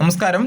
നമസ്കാരം.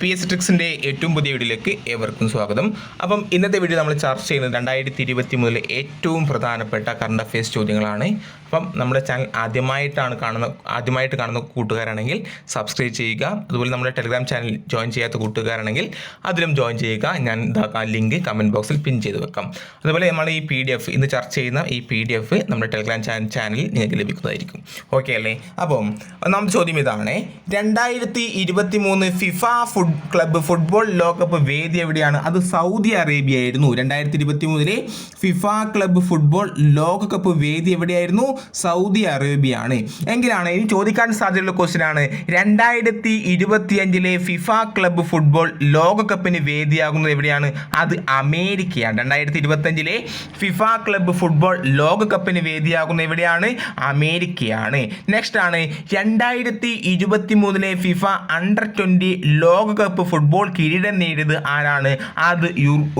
P S ട്രിക്സിന്റെ ഏറ്റവും പുതിയ വീഡിയോയിലേക്ക് ഏവർക്കും സ്വാഗതം. അപ്പം ഇന്നത്തെ വീഡിയോ നമ്മൾ ചർച്ച ചെയ്യുന്നത് രണ്ടായിരത്തി ഇരുപത്തി മൂന്നിലെ ഏറ്റവും പ്രധാനപ്പെട്ട കറണ്ട് അഫയേഴ്സ് ചോദ്യങ്ങളാണ്. അപ്പം നമ്മുടെ ചാനൽ ആദ്യമായിട്ടാണ് കാണുന്ന ആദ്യമായിട്ട് കാണുന്ന കൂട്ടുകാരാണെങ്കിൽ സബ്സ്ക്രൈബ് ചെയ്യുക. അതുപോലെ നമ്മുടെ ടെലിഗ്രാം ചാനൽ ജോയിൻ ചെയ്യാത്ത കൂട്ടുകാരാണെങ്കിൽ അതിലും ജോയിൻ ചെയ്യുക. ഞാൻ ആ ലിങ്ക് കമന്റ് ബോക്സിൽ പിൻ ചെയ്ത് വെക്കാം. അതുപോലെ നമ്മൾ ഈ പി ഡി എഫ് ഇന്ന് ചർച്ച ചെയ്യുന്ന ഈ പി ഡി എഫ് നമ്മുടെ ടെലിഗ്രാം ചാനൽ ചാനലിൽ നിങ്ങൾക്ക് ലഭിക്കുന്നതായിരിക്കും. ഓക്കെ അല്ലേ? അപ്പം ഒന്നാമത്തെ ചോദ്യം ഇതാണ്. രണ്ടായിരത്തി ഇരുപത്തി മൂന്ന് ഫിഫ ഫുഡ് ക്ലബ്ബ് ഫുട്ബോൾ ലോകകപ്പ് വേദി എവിടെയാണ്? അത് സൗദി അറേബ്യ ആയിരുന്നു. രണ്ടായിരത്തി ഇരുപത്തി മൂന്നിലെ ഫിഫ ക്ലബ്ബ് ഫുട്ബോൾ ലോകകപ്പ് വേദി എവിടെയായിരുന്നു? സൗദി അറേബ്യ ആണ് എങ്കിലാണ് ഇനി ചോദിക്കാൻ സാധ്യതയുള്ള ക്വസ്റ്റ്യൻ ആണ്. രണ്ടായിരത്തി ഇരുപത്തി അഞ്ചിലെ ഫിഫ ക്ലബ്ബ് ഫുട്ബോൾ ലോകകപ്പിന് വേദിയാകുന്നത് എവിടെയാണ്? അത് അമേരിക്കയാണ്. രണ്ടായിരത്തി ഇരുപത്തി അഞ്ചിലെ ഫിഫ ക്ലബ്ബ് ഫുട്ബോൾ ലോകകപ്പിന് വേദിയാകുന്നത് എവിടെയാണ്? അമേരിക്കയാണ്. നെക്സ്റ്റ് ആണ്. രണ്ടായിരത്തി ഇരുപത്തി മൂന്നിലെ ഫിഫ അണ്ടർ ട്വന്റി ലോകകപ്പ് ഫുട്ബോൾ കിരീടം നേടിയത് ആരാണ്? അത്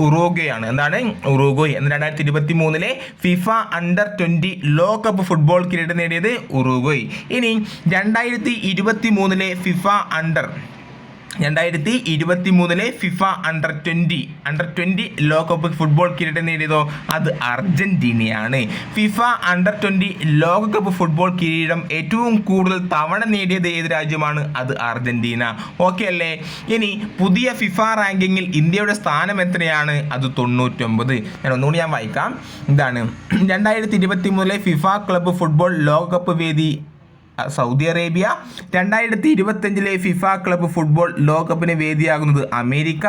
ഉറുഗ്വേയാണ്. എന്താണ്? ഉറോഗോയ് എന്ന് രണ്ടായിരത്തി ഇരുപത്തി മൂന്നിലെ ഫിഫ അണ്ടർ ട്വന്റി ലോകകപ്പ് ഫുട്ബോൾ കിരീടം നേടിയത് ഉറോഗോയ് ഇനി രണ്ടായിരത്തി ഇരുപത്തി മൂന്നിലെ ഫിഫ അണ്ടർ രണ്ടായിരത്തി ഇരുപത്തി മൂന്നിലെ FIFA under twenty under twenty ലോകകപ്പ് ഫുട്ബോൾ കിരീടം നേടിയതോ? അത് അർജന്റീനയാണ് ഫിഫ അണ്ടർ ട്വന്റി ലോകകപ്പ് ഫുട്ബോൾ കിരീടം ഏറ്റവും കൂടുതൽ തവണ നേടിയത് ഏത് രാജ്യമാണ്? അത് അർജന്റീന ഓക്കെ അല്ലേ? ഇനി പുതിയ ഫിഫ റാങ്കിങ്ങിൽ ഇന്ത്യയുടെ സ്ഥാനം എത്രയാണ്? അത് തൊണ്ണൂറ്റൊമ്പത്. ഞാൻ ഒന്നുകൂടി ഞാൻ വായിക്കാം. ഇതാണ്. രണ്ടായിരത്തി ഇരുപത്തി മൂന്നിലെ ഫിഫ ക്ലബ്ബ് ഫുട്ബോൾ ലോകകപ്പ് വേദി സൗദി അറേബ്യ. രണ്ടായിരത്തി ഇരുപത്തഞ്ചിലെ ഫിഫ ക്ലബ്ബ് ഫുട്ബോൾ ലോകകപ്പിന് വേദിയാകുന്നത് അമേരിക്ക.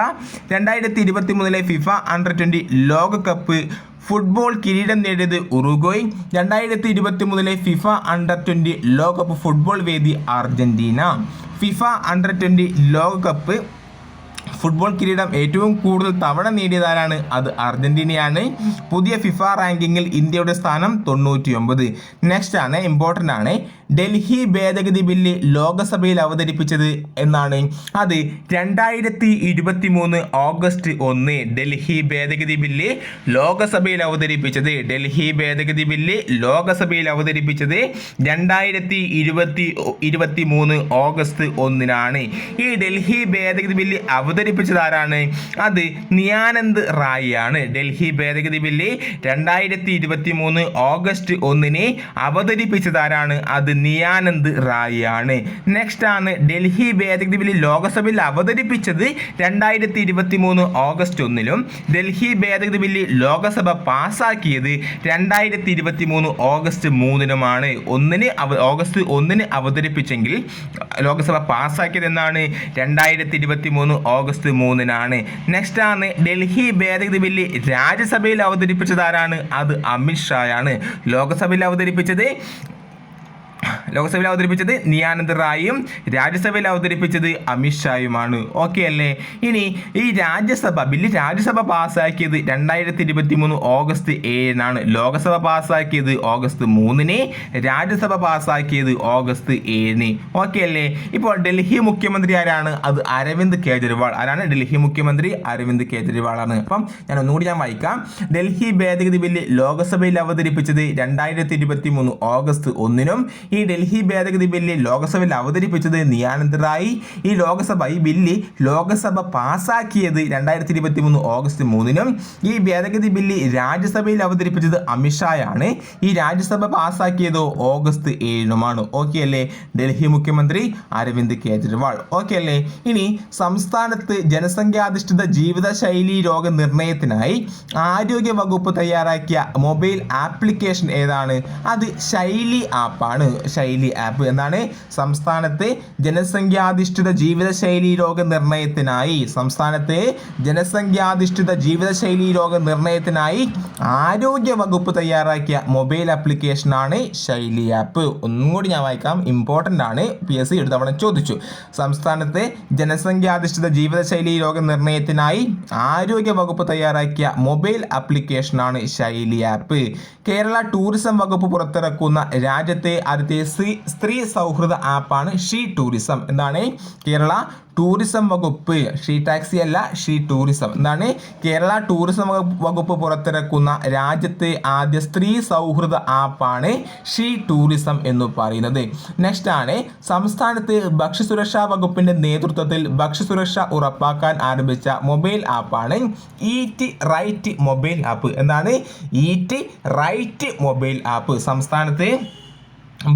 രണ്ടായിരത്തി ഇരുപത്തി മൂന്നിലെ ഫിഫ അണ്ടർ ട്വന്റി ലോകകപ്പ് ഫുട്ബോൾ കിരീടം നേടിയത് ഉറുഗോയ് രണ്ടായിരത്തി ഇരുപത്തി മൂന്നിലെ ഫിഫ അണ്ടർ ട്വന്റി ലോകകപ്പ് ഫുട്ബോൾ വേദി അർജന്റീന ഫിഫ അണ്ടർ ട്വന്റി ലോകകപ്പ് ഫുട്ബോൾ കിരീടം ഏറ്റവും കൂടുതൽ തവണ നേടിയതാരാണ്? അത് അർജന്റീനയാണ്. പുതിയ ഫിഫ റാങ്കിങ്ങിൽ ഇന്ത്യയുടെ സ്ഥാനം തൊണ്ണൂറ്റി ഒമ്പത് നെക്സ്റ്റ് ആണ് ഇമ്പോർട്ടന്റ് ആണ്. ഡൽഹി ഭേദഗതി ബില്ല് ലോകസഭയിൽ അവതരിപ്പിച്ചത് എന്നാണ്. അത് രണ്ടായിരത്തി ഇരുപത്തി മൂന്ന് ഓഗസ്റ്റ് ഒന്ന് ഡൽഹി ഭേദഗതി ബില്ല് ലോകസഭയിൽ അവതരിപ്പിച്ചത്. ഡൽഹി ഭേദഗതി ബില്ല് ലോകസഭയിൽ അവതരിപ്പിച്ചത് രണ്ടായിരത്തി ഇരുപത്തി ഇരുപത്തി മൂന്ന് ഓഗസ്റ്റ് ഒന്നിനാണ്. ഈ ഡൽഹി ഭേദഗതി ബില്ല് അവതരിപ്പിച്ചത് ആരാണ്? അത് നിയാനന്ദ് റായി ആണ് ഡൽഹി ഭേദഗതി ബില്ല് രണ്ടായിരത്തി ഇരുപത്തി മൂന്ന് ഓഗസ്റ്റ് ഒന്നിന് അവതരിപ്പിച്ചത് ആരാണ്? അത് നിയാനന്ദ് റായി ആണ് നെക്സ്റ്റ് ആണ് ഡൽഹി ഭേദഗതി ബില്ല് ലോക്സഭയിൽ അവതരിപ്പിച്ചത് രണ്ടായിരത്തി ഇരുപത്തി മൂന്ന് ഓഗസ്റ്റ് ഒന്നിലും ഡൽഹി ഭേദഗതി ബില്ല് ലോക്സഭ പാസാക്കിയത് രണ്ടായിരത്തി ഇരുപത്തി മൂന്ന് ഓഗസ്റ്റ് മൂന്നിനുമാണ് ഒന്നിന് ഓഗസ്റ്റ് ഒന്നിന് അവതരിപ്പിച്ചെങ്കിൽ ലോക്സഭ പാസ്സാക്കിയത് എന്നാണ് രണ്ടായിരത്തി ഇരുപത്തി മൂന്ന് ഓഗസ്റ്റ് മൂന്നിനാണ് നെക്സ്റ്റ് ആണ് ഡൽഹി ഭേദഗതി ബില്ല് രാജ്യസഭയിൽ അവതരിപ്പിച്ചത് ആരാണ്? അത് അമിത്ഷായാണ്. ലോകസഭയിൽ അവതരിപ്പിച്ചത് ലോക്സഭയിൽ അവതരിപ്പിച്ചത് നിയാനന്ദ് റായിയും രാജ്യസഭയിൽ അവതരിപ്പിച്ചത് അമിത്ഷായുമാണ് ഓക്കെ അല്ലേ? ഇനി ഈ രാജ്യസഭ ബില്ല് രാജ്യസഭ പാസ്സാക്കിയത് രണ്ടായിരത്തി ഇരുപത്തി മൂന്ന് ഓഗസ്റ്റ് ഏഴിനാണ്. ലോക്സഭ പാസ്സാക്കിയത് ഓഗസ്റ്റ് മൂന്നിന് രാജ്യസഭ പാസ്സാക്കിയത് ഓഗസ്റ്റ് ഏഴിന്. ഓക്കെ അല്ലേ? ഇപ്പോൾ ഡൽഹി മുഖ്യമന്ത്രി ആരാണ്? അത് അരവിന്ദ് കേജ്രിവാൾ. ആരാണ് ഡൽഹി മുഖ്യമന്ത്രി? അരവിന്ദ് കേജ്രിവാൾ ആണ് അപ്പം ഞാൻ ഒന്നുകൂടി ഞാൻ വായിക്കാം. ഡൽഹി ഭേദഗതി ബില്ല് ലോക്സഭയിൽ അവതരിപ്പിച്ചത് രണ്ടായിരത്തി ഇരുപത്തി മൂന്ന് ഓഗസ്റ്റ് ഒന്നിനും ഈ ഡൽഹി ഭേദഗതി ബില്ല് ലോക്സഭയിൽ അവതരിപ്പിച്ചത് നിയാനന്ദ് റായി ഈ ലോക്സഭ ഈ ബില്ല് ലോക്സഭ പാസാക്കിയത് രണ്ടായിരത്തി ഇരുപത്തി മൂന്ന് ഓഗസ്റ്റ് മൂന്നിനും. ഈ ഭേദഗതി ബില്ല് രാജ്യസഭയിൽ അവതരിപ്പിച്ചത് അമിത്ഷായാണ്. ഈ രാജ്യസഭ പാസാക്കിയതോ ഓഗസ്റ്റ് ഏഴിനുമാണ്. ഓക്കെ അല്ലേ? ഡൽഹി മുഖ്യമന്ത്രി അരവിന്ദ് കെജ്രിവാൾ. ഓക്കെ അല്ലേ? ഇനി സംസ്ഥാനത്ത് ജനസംഖ്യാധിഷ്ഠിത ജീവിതശൈലി രോഗ നിർണയത്തിനായി ആരോഗ്യ വകുപ്പ് തയ്യാറാക്കിയ മൊബൈൽ ആപ്ലിക്കേഷൻ ഏതാണ്? അത് ശൈലി ആപ്പാണ്. ശൈലി ആപ്പ് എന്നാണ് സംസ്ഥാനത്തെ ജനസംഖ്യാധിഷ്ഠിത ജീവിതശൈലി രോഗനിർണയത്തിനായി. സംസ്ഥാനത്തെ ജനസംഖ്യാധിഷ്ഠിത ജീവിതശൈലി രോഗനിർണയത്തിനായി ആരോഗ്യ വകുപ്പ് തയ്യാറാക്കിയ മൊബൈൽ ആപ്ലിക്കേഷനാണ് ശൈലി ആപ്പ് ഒന്നും കൂടി ഞാൻ വായിക്കാം. ഇമ്പോർട്ടന്റ് ആണ്. പി എസ് സി ഒരു ചോദിച്ചു. സംസ്ഥാനത്തെ ജനസംഖ്യാധിഷ്ഠിത ജീവിതശൈലി രോഗനിർണയത്തിനായി ആരോഗ്യ വകുപ്പ് തയ്യാറാക്കിയ മൊബൈൽ ആപ്ലിക്കേഷനാണ് ശൈലി ആപ്പ് കേരള ടൂറിസം വകുപ്പ് പുറത്തിറക്കുന്ന രാജ്യത്തെ ആദ്യത്തെ സ്ത്രീ സ്ത്രീ സൗഹൃദ ആപ്പാണ് ഷീ ടൂറിസം. എന്താണ്? കേരള ടൂറിസം വകുപ്പ്. ഷീ ടാക്സി അല്ല ഷീ ടൂറിസം. എന്താണ്? കേരള ടൂറിസം വകുപ്പ് പുറത്തിറക്കുന്ന രാജ്യത്തെ ആദ്യ സ്ത്രീ സൗഹൃദ ആപ്പാണ് ഷീ ടൂറിസം എന്ന് പറയുന്നത്. നെക്സ്റ്റ് ആണ് സംസ്ഥാനത്ത് ഭക്ഷ്യസുരക്ഷാ വകുപ്പിന്റെ നേതൃത്വത്തിൽ ഭക്ഷ്യസുരക്ഷ ഉറപ്പാക്കാൻ ആരംഭിച്ച മൊബൈൽ ആപ്പാണ് ഈറ്റ് റൈറ്റ് മൊബൈൽ ആപ്പ്. എന്താണ്? Eat right mobile app. സംസ്ഥാനത്ത്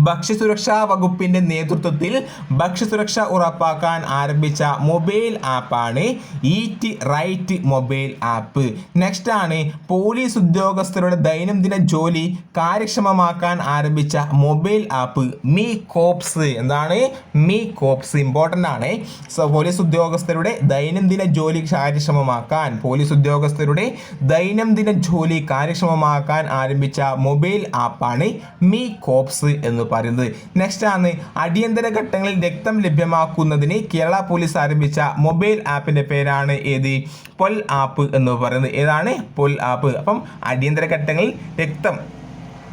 ഭക്ഷ്യസുരക്ഷാ വകുപ്പിന്റെ നേതൃത്വത്തിൽ ഭക്ഷ്യസുരക്ഷ ഉറപ്പാക്കാൻ ആരംഭിച്ച മൊബൈൽ ആപ്പാണ് eat right mobile app. Next ആണ് പോലീസ് ഉദ്യോഗസ്ഥരുടെ ദൈനംദിന ജോലി കാര്യക്ഷമമാക്കാൻ ആരംഭിച്ച മൊബൈൽ ആപ്പ് മീ കോപ്സ്. എന്താണ്? Me cops. ഇമ്പോർട്ടന്റ് ആണ്. സോ പോലീസ് ഉദ്യോഗസ്ഥരുടെ ദൈനംദിന ജോലി കാര്യക്ഷമമാക്കാൻ പോലീസ് ഉദ്യോഗസ്ഥരുടെ ദൈനംദിന ജോലി കാര്യക്ഷമമാക്കാൻ ആരംഭിച്ച മൊബൈൽ ആപ്പാണ് മീ കോപ്സ് എന്ന് പറയുന്നത്. നെക്സ്റ്റ് ആണ് അടിയന്തര ഘട്ടങ്ങളിൽ രക്തം ലഭ്യമാക്കുന്നതിന് കേരള പോലീസ് ആരംഭിച്ച മൊബൈൽ ആപ്പിന്റെ പേരാണ് ഏത്? പൊൽ ആപ്പ് എന്ന് പറയുന്നത്. ഏതാണ്? Pol app. അപ്പം അടിയന്തര ഘട്ടങ്ങളിൽ രക്തം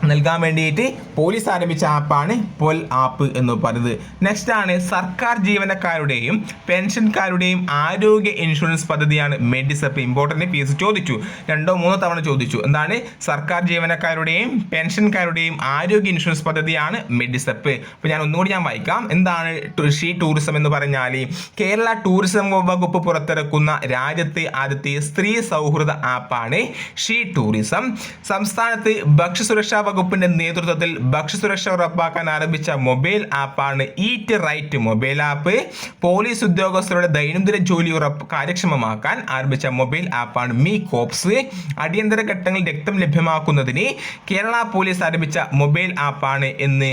നൽകാൻ വേണ്ടിയിട്ട് പോലീസ് ആരംഭിച്ച ആപ്പാണ് പൊൽ ആപ്പ് എന്ന് പറയുന്നത്. നെക്സ്റ്റ് ആണ് സർക്കാർ ജീവനക്കാരുടെയും പെൻഷൻകാരുടെയും ആരോഗ്യ ഇൻഷുറൻസ് പദ്ധതിയാണ് മെഡിസപ്പ് ഇമ്പോർട്ടന്റ് ഫീസ് ചോദിച്ചു. രണ്ടോ മൂന്നോ തവണ ചോദിച്ചു. എന്താണ്? സർക്കാർ ജീവനക്കാരുടെയും പെൻഷൻകാരുടെയും ആരോഗ്യ ഇൻഷുറൻസ് പദ്ധതിയാണ് മെഡിസപ്പ് അപ്പോൾ ഞാൻ ഒന്നുകൂടി ഞാൻ വായിക്കാം. എന്താണ് കൃഷി ടൂറിസം എന്ന് പറഞ്ഞാൽ കേരള ടൂറിസം വകുപ്പ് പുറത്തിറക്കുന്ന രാജ്യത്തെ ആദ്യത്തെ സ്ത്രീ സൗഹൃദ ആപ്പാണ് ഷീ ടൂറിസം സംസ്ഥാനത്ത് ഭക്ഷ്യസുരക്ഷാ വകുപ്പിന്റെ നേതൃത്വത്തിൽ ഭക്ഷ്യസുരക്ഷ ഉറപ്പാക്കാൻ ആരംഭിച്ച മൊബൈൽ ആപ്പാണ് eat right mobile app. Police ഉദ്യോഗസ്ഥരുടെ ദൈനംദിന ജോലി ഉറപ്പ് കാര്യക്ഷമമാക്കാൻ ആരംഭിച്ച മൊബൈൽ ആപ്പാണ് മീ കോപ്സ്. അടിയന്തര ഘട്ടങ്ങളിൽ രക്തം ലഭ്യമാക്കുന്നതിന് കേരള പോലീസ് ആരംഭിച്ച മൊബൈൽ ആപ്പാണ് എന്ന്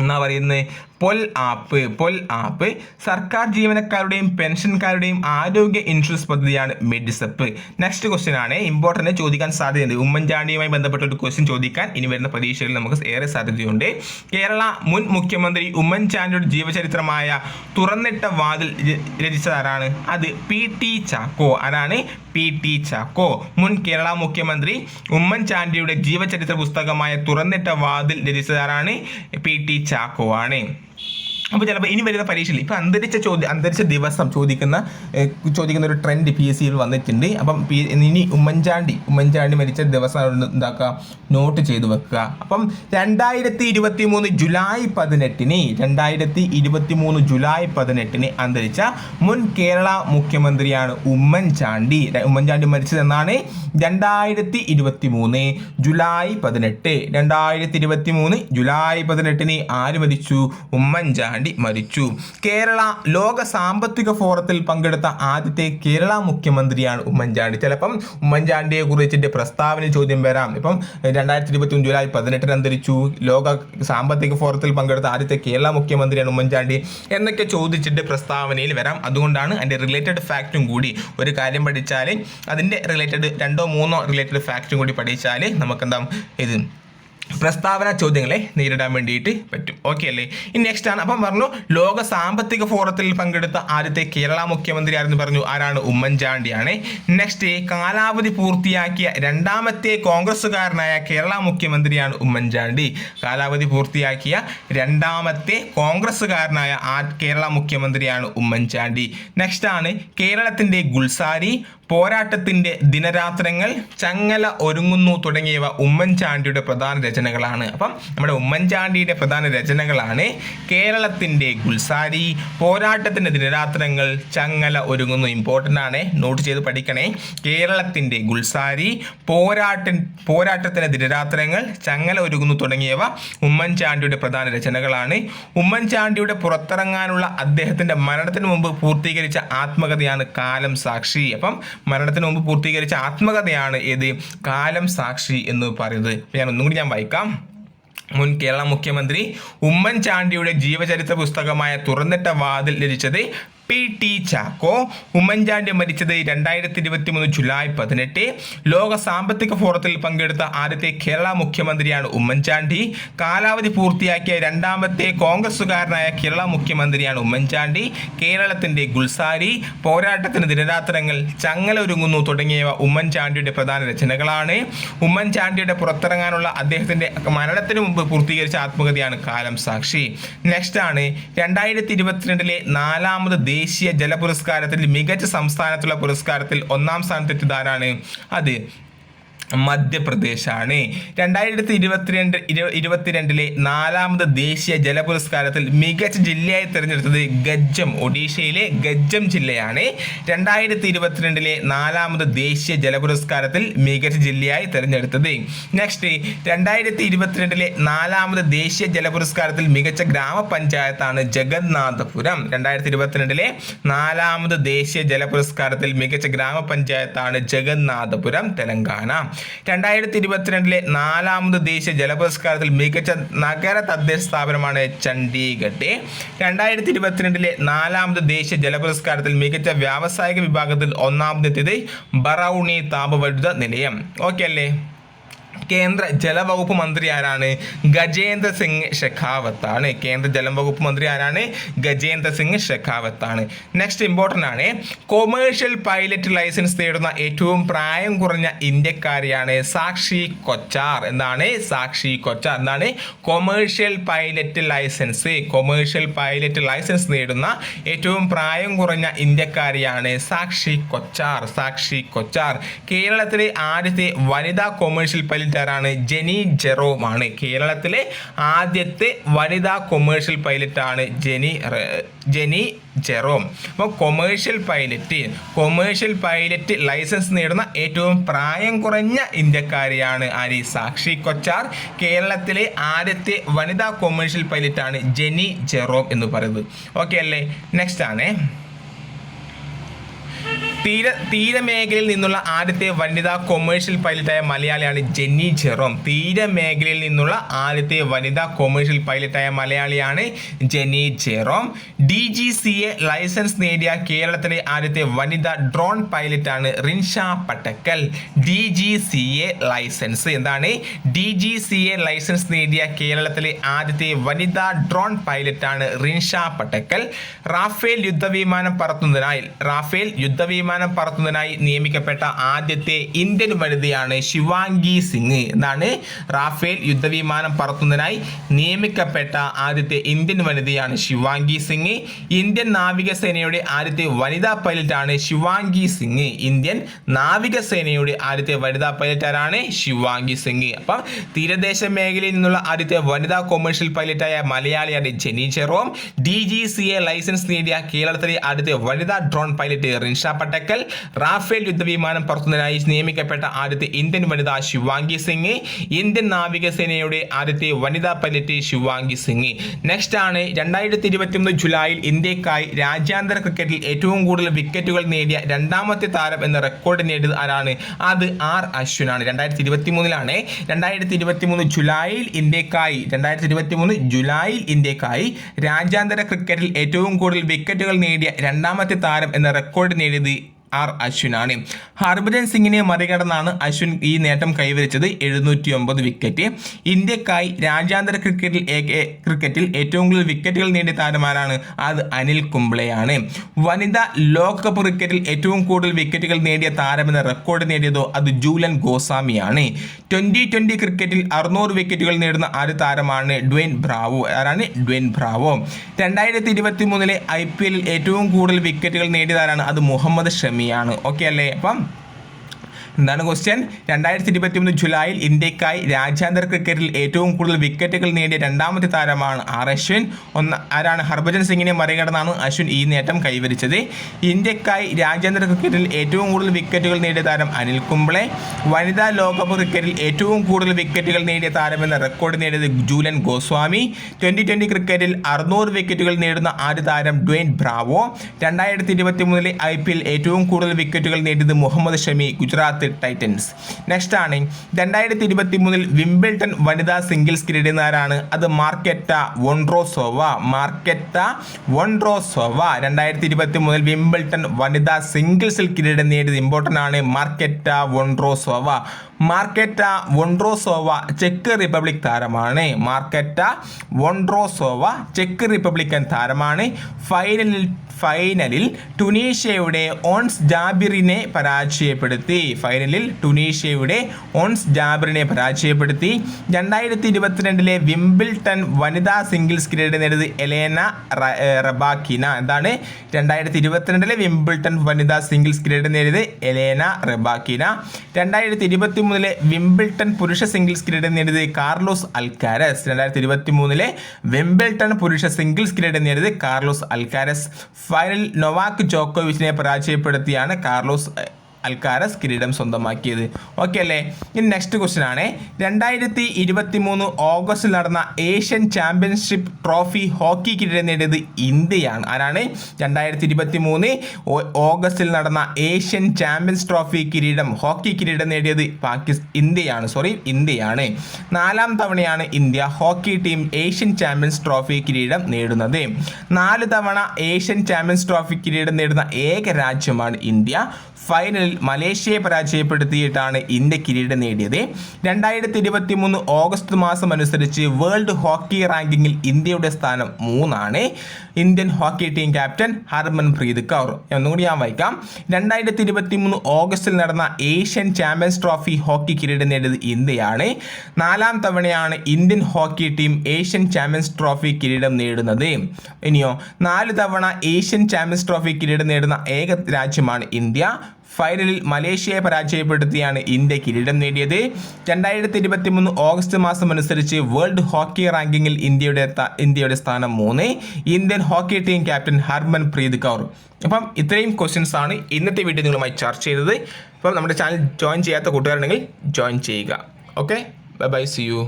എന്നാ പറയുന്നത്? Pol app Pol app. സർക്കാർ ജീവനക്കാരുടെയും പെൻഷൻകാരുടെയും ആരോഗ്യ ഇൻഷുറൻസ് പദ്ധതിയാണ് മെഡിസപ്പ്. നെക്സ്റ്റ് ക്വസ്റ്റ്യൻ ആണ്. ഇമ്പോർട്ടന്റ് ചോദിക്കാൻ സാധ്യതയുണ്ട്. ഉമ്മൻചാണ്ടിയുമായി ബന്ധപ്പെട്ട ഒരു ക്വസ്റ്റ്യൻ ചോദിക്കാൻ ഇനി വരുന്ന പരീക്ഷകളിൽ നമുക്ക് ഏറെ സാധ്യതയുണ്ട്. കേരള മുൻ മുഖ്യമന്ത്രി ഉമ്മൻചാണ്ടിയുടെ ജീവചരിത്രമായ തുറന്നിട്ട വാതിൽ ര- രചിച്ചത് ആരാണ്? അത് പി ടി ചാക്കോ. ആരാണ്? P T Chacko. മുൻ കേരള മുഖ്യമന്ത്രി ഉമ്മൻചാണ്ടിയുടെ ജീവചരിത്ര പുസ്തകമായ തുറന്നിട്ട വാതിൽ രചിച്ചത് ആരാണ്? പി ടി ചാക്കോ ആണ്. അപ്പോൾ ചിലപ്പോൾ ഇനി വരുന്ന പരീക്ഷയിൽ ഇപ്പോൾ അന്തരിച്ച ചോദ്യം അന്തരിച്ച ദിവസം ചോദിക്കുന്ന ചോദിക്കുന്ന ഒരു ട്രെൻഡ് പി എസ് സിയിൽ വന്നിട്ടുണ്ട്. അപ്പം പി ഇനി ഉമ്മൻചാണ്ടി ഉമ്മൻചാണ്ടി മരിച്ച ദിവസം എന്താക്കുക? നോട്ട് ചെയ്ത് വെക്കുക. അപ്പം രണ്ടായിരത്തി ഇരുപത്തി മൂന്ന് ജൂലൈ പതിനെട്ടിന് രണ്ടായിരത്തി ഇരുപത്തി മൂന്ന് ജൂലൈ പതിനെട്ടിന് അന്തരിച്ച മുൻ കേരള മുഖ്യമന്ത്രിയാണ് ഉമ്മൻചാണ്ടി. ഉമ്മൻചാണ്ടി മരിച്ചത് എന്നാണ് രണ്ടായിരത്തി ഇരുപത്തി മൂന്ന് ജൂലൈ പതിനെട്ട്. രണ്ടായിരത്തി ഇരുപത്തി മൂന്ന് ജൂലൈ പതിനെട്ടിന് ആര് മരിച്ചു? ഉമ്മൻചാണ്ടി മരിച്ചു. കേരള ലോക സാമ്പത്തിക ഫോറത്തിൽ പങ്കെടുത്ത ആദ്യത്തെ കേരള മുഖ്യമന്ത്രിയാണ് ഉമ്മൻചാണ്ടി. ചിലപ്പം ഉമ്മൻചാണ്ടിയെ കുറിച്ചിട്ട് പ്രസ്താവന ചോദ്യം വരാം. ഇപ്പം രണ്ടായിരത്തി ഇരുപത്തി ജൂലൈ പതിനെട്ടിന് അന്തരിച്ചു. ലോക സാമ്പത്തിക ഫോറത്തിൽ പങ്കെടുത്ത ആദ്യത്തെ കേരള മുഖ്യമന്ത്രിയാണ് ഉമ്മൻചാണ്ടി എന്നൊക്കെ ചോദിച്ചിട്ട് പ്രസ്താവനയിൽ വരാം. അതുകൊണ്ടാണ് അതിന്റെ റിലേറ്റഡ് ഫാക്റ്റും കൂടി ഒരു കാര്യം പഠിച്ചാൽ അതിന്റെ റിലേറ്റഡ് രണ്ടോ മൂന്നോ റിലേറ്റഡ് ഫാക്റ്റും കൂടി പഠിച്ചാൽ നമുക്കെന്താ ഇത് പ്രസ്താവന ചോദ്യങ്ങളെ നേരിടാൻ വേണ്ടിയിട്ട് പറ്റും. ഓക്കെ അല്ലേ? ഇനി നെക്സ്റ്റ് ആണ്. അപ്പം പറഞ്ഞു ലോക സാമ്പത്തിക ഫോറത്തിൽ പങ്കെടുത്ത ആദ്യത്തെ കേരള മുഖ്യമന്ത്രി ആരെന്ന് പറഞ്ഞു ആരാണ്? ഉമ്മൻചാണ്ടിയാണ്. നെക്സ്റ്റ് കാലാവധി പൂർത്തിയാക്കിയ രണ്ടാമത്തെ കോൺഗ്രസ്സുകാരനായ കേരള മുഖ്യമന്ത്രിയാണ് ഉമ്മൻചാണ്ടി. കാലാവധി പൂർത്തിയാക്കിയ രണ്ടാമത്തെ കോൺഗ്രസ്സുകാരനായ ആ കേരള മുഖ്യമന്ത്രിയാണ് ഉമ്മൻചാണ്ടി. നെക്സ്റ്റ് ആണ് കേരളത്തിന്റെ ഗുൽസാരി പോരാട്ടത്തിന്റെ ദിനരാത്രങ്ങൾ ചങ്ങല ഒരുങ്ങുന്നു തുടങ്ങിയവ ഉമ്മൻചാണ്ടിയുടെ പ്രധാന രചനകളാണ്. അപ്പം നമ്മുടെ ഉമ്മൻചാണ്ടിയുടെ പ്രധാന രചനകളാണ് കേരളത്തിന്റെ ഗുൽസാരി പോരാട്ടത്തിന്റെ ദിനരാത്രങ്ങൾ ചങ്ങല ഒരുങ്ങുന്നു. ഇമ്പോർട്ടന്റ് ആണ്. നോട്ട് ചെയ്ത് പഠിക്കണേ. കേരളത്തിന്റെ ഗുൽസാരി പോരാട്ട പോരാട്ടത്തിന്റെ ദിനരാത്രങ്ങൾ ചങ്ങല ഒരുങ്ങുന്നു തുടങ്ങിയവ ഉമ്മൻചാണ്ടിയുടെ പ്രധാന രചനകളാണ്. ഉമ്മൻചാണ്ടിയുടെ പുറത്തിറങ്ങാനുള്ള അദ്ദേഹത്തിന്റെ മരണത്തിന് മുമ്പ് പൂർത്തീകരിച്ച ആത്മകഥയാണ് കാലം സാക്ഷി. അപ്പം മരണത്തിന് മുമ്പ് പൂർത്തീകരിച്ച ആത്മകഥയാണ് ഏത്? കാലം സാക്ഷി എന്ന് പറയുന്നത്. ഞാൻ ഒന്നും കൂടി ഞാൻ വായിക്കാം. മുൻ കേരള മുഖ്യമന്ത്രി ഉമ്മൻചാണ്ടിയുടെ ജീവചരിത്ര പുസ്തകമായ തുറന്നിട്ട വാതിൽ രചിച്ചത് പി ടി ചാക്കോ ഉമ്മൻചാണ്ടി മരിച്ചത് രണ്ടായിരത്തി ഇരുപത്തി മൂന്ന് ജൂലൈ പതിനെട്ട്. ലോക സാമ്പത്തിക ഫോറത്തിൽ പങ്കെടുത്ത ആദ്യത്തെ കേരള മുഖ്യമന്ത്രിയാണ് ഉമ്മൻചാണ്ടി. കാലാവധി പൂർത്തിയാക്കിയ രണ്ടാമത്തെ കോൺഗ്രസുകാരനായ കേരള മുഖ്യമന്ത്രിയാണ് ഉമ്മൻചാണ്ടി. കേരളത്തിന്റെ ഗുൽസാരി പോരാട്ടത്തിന് ദിനരാത്രങ്ങൾ ചങ്ങല ഒരുങ്ങുന്നു തുടങ്ങിയവ ഉമ്മൻചാണ്ടിയുടെ പ്രധാന രചനകളാണ്. ഉമ്മൻചാണ്ടിയുടെ പുറത്തിറങ്ങാനുള്ള അദ്ദേഹത്തിന്റെ മരണത്തിന് മുമ്പ് പൂർത്തീകരിച്ച ആത്മകഥയാണ് കാലം സാക്ഷി. നെക്സ്റ്റ് ആണ്. രണ്ടായിരത്തി ഇരുപത്തിരണ്ടിലെ നാലാമത് ദേശീയ ജല പുരസ്കാരത്തിൽ മികച്ച സംസ്ഥാനത്തുള്ള പുരസ്കാരത്തിൽ ഒന്നാം സ്ഥാനത്തെത്തിയതാരാണ് അത് മധ്യപ്രദേശാണ്. രണ്ടായിരത്തി ഇരുപത്തിരണ്ട് ഇരു- ഇരുപത്തിരണ്ടിലെ നാലാമത് ദേശീയ ജല പുരസ്കാരത്തിൽ മികച്ച ജില്ലയായി തിരഞ്ഞെടുത്തത് ഗജ്ജം ഒഡീഷയിലെ ഗജ്ജം ജില്ലയാണ്. രണ്ടായിരത്തി ഇരുപത്തിരണ്ടിലെ നാലാമത് ദേശീയ ജല പുരസ്കാരത്തിൽ മികച്ച ജില്ലയായി തിരഞ്ഞെടുത്തത്. നെക്സ്റ്റ് രണ്ടായിരത്തി ഇരുപത്തിരണ്ടിലെ നാലാമത് ദേശീയ ജല പുരസ്കാരത്തിൽ മികച്ച ഗ്രാമപഞ്ചായത്താണ് ജഗന്നാഥപുരം. രണ്ടായിരത്തി ഇരുപത്തിരണ്ടിലെ നാലാമത് ദേശീയ ജല പുരസ്കാരത്തിൽ മികച്ച ഗ്രാമപഞ്ചായത്താണ് ജഗന്നാഥപുരം തെലങ്കാന. രണ്ടായിരത്തി ഇരുപത്തിരണ്ടിലെ നാലാമത് ദേശീയ ജല പുരസ്കാരത്തിൽ മികച്ച നഗര തദ്ദേശ സ്ഥാപനമാണ് ചണ്ഡീഗഡ്. രണ്ടായിരത്തി ഇരുപത്തിരണ്ടിലെ നാലാമത് ദേശീയ ജല പുരസ്കാരത്തിൽ മികച്ച വ്യാവസായിക വിഭാഗത്തിൽ ഒന്നാമതെത്തിയത് ബറൌണി താപവൈദ്യുത നിലയം. ഓക്കെ അല്ലേ? കേന്ദ്ര ജലവകുപ്പ് മന്ത്രി ആരാണ്? ഗജേന്ദ്ര സിംഗ് ഷെഖാവത്ത് ആണ് കേന്ദ്ര ജലവകുപ്പ് മന്ത്രി ആരാണ്? ഗജേന്ദ്ര സിംഗ് ഷെഖാവത്ത് ആണ് നെക്സ്റ്റ് ഇമ്പോർട്ടന്റ് ആണ്. കൊമേഴ്ഷ്യൽ പൈലറ്റ് ലൈസൻസ് നേടുന്ന ഏറ്റവും പ്രായം കുറഞ്ഞ ഇന്ത്യക്കാരിയാണ് സാക്ഷി കൊച്ചാർ. എന്താണ്? സാക്ഷി കൊച്ചാർ. എന്താണ്? Commercial pilot licence commercial pilot licence നേടുന്ന ഏറ്റവും പ്രായം കുറഞ്ഞ ഇന്ത്യക്കാരിയാണ് സാക്ഷി കൊച്ചാർ. സാക്ഷി കൊച്ചാർ. കേരളത്തിലെ ആദ്യത്തെ വനിതാ കൊമേഴ്ഷ്യൽ പൈലറ്റ് ആരാണ് ജെനി ജെറോം ആണ് കേരളത്തിലെ ആദ്യത്തെ വനിതാ കൊമേഴ്ഷ്യൽ പൈലറ്റാണ് ജെനി ജെനി ജെറോം. അപ്പോൾ commercial pilot commercial pilot licence നേടുന്ന ഏറ്റവും പ്രായം കുറഞ്ഞ ഇന്ത്യക്കാരിയാണ് ആരി? സാക്ഷി കൊച്ചാർ. കേരളത്തിലെ ആദ്യത്തെ വനിതാ കൊമേഴ്ഷ്യൽ പൈലറ്റാണ് ജെനി ജെറോം എന്ന് പറയുന്നത്. ഓക്കെ അല്ലേ? നെക്സ്റ്റ് ആണ്. തീര തീരമേഖലയിൽ നിന്നുള്ള ആദ്യത്തെ വനിതാ കൊമേഴ്ഷ്യൽ പൈലറ്റായ മലയാളിയാണ് ജെന്നി ജെറോം. തീരമേഖലയിൽ നിന്നുള്ള ആദ്യത്തെ വനിതാ കൊമേഴ്ഷ്യൽ പൈലറ്റായ മലയാളിയാണ് Jenny Jerome. D G C A license നേടിയ കേരളത്തിലെ ആദ്യത്തെ വനിതാ drone പൈലറ്റാണ് Rinsha Pattakkal. D G C A license എന്താണ്? D G C A license നേടിയ കേരളത്തിലെ ആദ്യത്തെ വനിതാ ഡ്രോൺ പൈലറ്റാണ് റിൻഷ പട്ടക്കൽ. റാഫേൽ യുദ്ധവിമാനം പറത്തുന്നതിനായി റാഫേൽ യുദ്ധവിമാനം പറത്തുന്നതിനായി നിയമിക്കപ്പെട്ട ആദ്യത്തെ ഇന്ത്യൻ വനിതയാണ് ശിവാംഗി സിംഗ് എന്നാണ് റാഫേൽ യുദ്ധവിമാനം പറത്തുന്നതിനായി നിയമിക്കപ്പെട്ട ആദ്യത്തെ ഇന്ത്യൻ വനിതയാണ് ശിവാംഗി സിംഗ്. ഇന്ത്യൻ നാവികസേനയുടെ ആദ്യത്തെ വനിതാ പൈലറ്റാണ് ശിവാംഗി സിംഗ്. ഇന്ത്യൻ നാവികസേനയുടെ ആദ്യത്തെ വനിതാ പൈലറ്റാരാണ് ശിവാംഗി സിംഗ്. അപ്പം തീരദേശ മേഖലയിൽ നിന്നുള്ള ആദ്യത്തെ വനിതാ കൊമേഴ്ഷ്യൽ പൈലറ്റായ മലയാളിയാണ് Jeni Jerome. D G C A licence നേടിയ കേരളത്തിലെ ആദ്യത്തെ വനിതാ drone pilot Rinsha Pattakkal Rafale യുദ്ധവിമാനം പറത്തുന്നതിനായി നിയമിക്കപ്പെട്ട ആദ്യത്തെ ഇന്ത്യൻ വനിത ശിവാംഗി സിംഗ് ഇന്ത്യൻ നാവികസേനയുടെ ആദ്യത്തെ വനിതാ പൈലറ്റ് ശിവാംഗി സിംഗ്. നെക്സ്റ്റ് ആണ് രണ്ടായിരത്തി ഇരുപത്തി മൂന്ന് ജൂലൈയിൽ ഇന്ത്യക്കായി രാജ്യാന്തര ക്രിക്കറ്റിൽ ഏറ്റവും കൂടുതൽ വിക്കറ്റുകൾ നേടിയ രണ്ടാമത്തെ താരം എന്ന റെക്കോർഡ് നേടിയത് ആരാണ്? അത് ആർ അശ്വിനാണ് രണ്ടായിരത്തി ഇരുപത്തി മൂന്നിലാണ് രണ്ടായിരത്തി ഇരുപത്തി മൂന്ന് ജൂലൈയിൽ ഇന്ത്യക്കായി രണ്ടായിരത്തി ഇരുപത്തി മൂന്ന് ജൂലൈയിൽ ഇന്ത്യക്കായി രാജ്യാന്തര ക്രിക്കറ്റിൽ ഏറ്റവും കൂടുതൽ വിക്കറ്റുകൾ നേടിയ രണ്ടാമത്തെ താരം എന്ന റെക്കോർഡ് നേടിയത് ആർ അശ്വിനാണ്. ഹർഭജൻ സിംഗിനെ മറികടന്നാണ് അശ്വിൻ ഈ നേട്ടം കൈവരിച്ചത്. എഴുന്നൂറ്റി ഒമ്പത് വിക്കറ്റ്. ഇന്ത്യക്കായി രാജ്യാന്തര ക്രിക്കറ്റിൽ ക്രിക്കറ്റിൽ ഏറ്റവും കൂടുതൽ വിക്കറ്റുകൾ നേടിയ താരമാരാണ് അത് അനിൽ കുംബ്ലെയാണ് വനിതാ ലോകകപ്പ് ക്രിക്കറ്റിൽ ഏറ്റവും കൂടുതൽ വിക്കറ്റുകൾ നേടിയ താരമെന്ന റെക്കോർഡ് നേടിയതോ അത് ജൂലൻ ഗോസ്വാമിയാണ്. ട്വന്റി ട്വന്റി ക്രിക്കറ്റിൽ അറുന്നൂറ് വിക്കറ്റുകൾ നേടുന്ന ആദ്യ താരമാണ് ഡ്വെൻ ബ്രാവോ ആരാണ്? Dwayne Bravo. രണ്ടായിരത്തി ഇരുപത്തി മൂന്നിലെ ഐ പി എല്ലിൽ ഏറ്റവും കൂടുതൽ വിക്കറ്റുകൾ നേടിയതാരാണ് അത് മുഹമ്മദ് ഷമിയാണ് ഓക്കെ അല്ലേ? അപ്പം എന്താണ് ക്വസ്റ്റ്യൻ രണ്ടായിരത്തി ഇരുപത്തി മൂന്ന് ജൂലൈയിൽ ഇന്ത്യക്കായി രാജ്യാന്തര ക്രിക്കറ്റിൽ ഏറ്റവും കൂടുതൽ വിക്കറ്റുകൾ നേടിയ രണ്ടാമത്തെ താരമാണ് ആർ അശ്വിൻ. ഒന്ന് ആരാണ് ഹർഭജൻ സിംഗിനെ മറികടന്നാണ് അശ്വിൻ ഈ നേട്ടം കൈവരിച്ചത്? ഇന്ത്യക്കായി രാജ്യാന്തര ക്രിക്കറ്റിൽ ഏറ്റവും കൂടുതൽ വിക്കറ്റുകൾ നേടിയ താരം അനിൽ കുംബ്ലെ വനിതാ ലോകകപ്പ് ക്രിക്കറ്റിൽ ഏറ്റവും കൂടുതൽ വിക്കറ്റുകൾ നേടിയ താരമെന്ന റെക്കോർഡ് നേടിയത് ജൂലൻ ഗോസ്വാമി. ട്വന്റി ട്വന്റി ക്രിക്കറ്റിൽ അറുന്നൂറ് വിക്കറ്റുകൾ നേടുന്ന ആദ്യ താരം ഡ്വെയിൻ ബ്രാവോ. രണ്ടായിരത്തി ഇരുപത്തി മൂന്നിലെ ഐ പി എൽ ഏറ്റവും കൂടുതൽ വിക്കറ്റുകൾ നേടിയത് മുഹമ്മദ് ഷമി ഗുജറാത്തിൽ. ടൈറ്റൻസ് നെക്സ്റ്റ് ആണ് രണ്ടായിരത്തി ഇരുപത്തി മൂന്നിൽ വിംബിൾട്ടൺ വനിതാ സിംഗിൾസ് കിരീടുന്നവരാണ് അത് മാർക്കറ്റ വോൺട്രോസോവ മാർക്കറ്റ വോൺട്രോസോവ രണ്ടായിരത്തി ഇരുപത്തി മൂന്നിൽ വിംബിൾട്ടൺ വനിതാ സിംഗിൾസിൽ കിരീടം നേടിയത് ഇമ്പോർട്ടന്റ് ആണ്. മാർക്കറ്റ വോൺട്രോസോവ മാർക്കറ്റ വോൺട്രോസോവ ചെക്ക് റിപ്പബ്ലിക് താരമാണ്. മാർക്കറ്റ വോൺട്രോസോവ ചെക്ക് റിപ്പബ്ലിക്കൻ താരമാണ്. ഫൈനലിൽ ഫൈനലിൽ ടുനീഷ്യയുടെ ഓൺസ് ജാബിറിനെ പരാജയപ്പെടുത്തി. ഫൈനലിൽ ടുനീഷ്യയുടെ ഓൺസ് ജാബിറിനെ പരാജയപ്പെടുത്തി. രണ്ടായിരത്തി ഇരുപത്തിരണ്ടിലെ വിംബിൾട്ടൺ വനിതാ സിംഗിൾസ് കിരീടം നേടിയത് എലേന റബാക്കിന. എന്താണ്? രണ്ടായിരത്തി ഇരുപത്തിരണ്ടിലെ വിംബിൾട്ടൺ വനിതാ സിംഗിൾസ് കിരീടം നേടിയത് എലേന റബാക്കിന. രണ്ടായിരത്തി ഇരുപത്തി മൂന്നിലെ വിംബിൾട്ടൺ പുരുഷ സിംഗിൾസ് കിരീടം നേടിയത് കാർലോസ് അൽക്കാരസ്. രണ്ടായിരത്തി ഇരുപത്തി മൂന്നിലെ വിംബിൾട്ടൺ പുരുഷ സിംഗിൾസ് കിരീടം നേടിയത് കാർലോസ് അൽക്കാരസ്. ഫൈനൽ നൊവാക് ജോക്കോവിച്ചിനെ പരാജയപ്പെടുത്തിയാണ് കാർലോസ് അൽക്കാരസ് കിരീടം സ്വന്തമാക്കിയത്. ഓക്കെ അല്ലേ? ഇനി നെക്സ്റ്റ് ക്വസ്റ്റ്യൻ ആണ്. രണ്ടായിരത്തി ഇരുപത്തി മൂന്ന് ഓഗസ്റ്റിൽ നടന്ന ഏഷ്യൻ ചാമ്പ്യൻഷിപ്പ് ട്രോഫി ഹോക്കി കിരീടം നേടിയത് ഇന്ത്യയാണ്. ആരാണ്? രണ്ടായിരത്തി ഇരുപത്തി മൂന്ന് ഓഗസ്റ്റിൽ നടന്ന ഏഷ്യൻ ചാമ്പ്യൻസ് ട്രോഫി കിരീടം ഹോക്കി കിരീടം നേടിയത് പാകിസ്ഥാൻ ഇന്ത്യയാണ്. സോറി ഇന്ത്യയാണ്. നാലാം തവണയാണ് India hockey team Asian champions trophy കിരീടം നേടുന്നത്. നാല് തവണ ഏഷ്യൻ ചാമ്പ്യൻസ് ട്രോഫി കിരീടം നേടുന്ന ഏക രാജ്യമാണ് ഇന്ത്യ. ഫൈനലിൽ മലേഷ്യയെ പരാജയപ്പെടുത്തിയിട്ടാണ് ഇന്ത്യ കിരീടം നേടിയത്. രണ്ടായിരത്തി ഇരുപത്തി മൂന്ന് ഓഗസ്റ്റ് മാസം അനുസരിച്ച് വേൾഡ് ഹോക്കി റാങ്കിങ്ങിൽ ഇന്ത്യയുടെ സ്ഥാനം മൂന്നാണ്. Indian hockey team captain Harman Harmanpreet Kaur. ഒന്നുകൂടി ഞാൻ വായിക്കാം. രണ്ടായിരത്തി ഇരുപത്തി മൂന്ന് ഓഗസ്റ്റിൽ നടന്ന ഏഷ്യൻ ചാമ്പ്യൻസ് ട്രോഫി ഹോക്കി കിരീടം നേടിയത് ഇന്ത്യയാണ്. നാലാം തവണയാണ് Indian hockey team Asian champions trophy കിരീടം നേടുന്നത്. ഇനിയോ നാല് തവണ ഏഷ്യൻ ചാമ്പ്യൻസ് ട്രോഫി കിരീടം നേടുന്ന ഏക രാജ്യമാണ് ഇന്ത്യ. ഫൈനലിൽ മലേഷ്യയെ പരാജയപ്പെടുത്തിയാണ് ഇന്ത്യ കിരീടം നേടിയത്. രണ്ടായിരത്തി ഇരുപത്തി മൂന്ന് ഓഗസ്റ്റ് മാസം അനുസരിച്ച് വേൾഡ് ഹോക്കി റാങ്കിങ്ങിൽ ഇന്ത്യയുടെ ഇന്ത്യയുടെ സ്ഥാനം മൂന്ന്. Indian hockey team captain Harmanpreet Kaur. അപ്പം ഇത്രയും ക്വസ്റ്റ്യൻസ് ആണ് ഇന്നത്തെ വീഡിയോ നിങ്ങളുമായി ചർച്ച ചെയ്തത്. അപ്പം നമ്മുടെ ചാനൽ ജോയിൻ ചെയ്യാത്ത കൂട്ടുകാരുണ്ടെങ്കിൽ ജോയിൻ ചെയ്യുക. Okay bye bye see you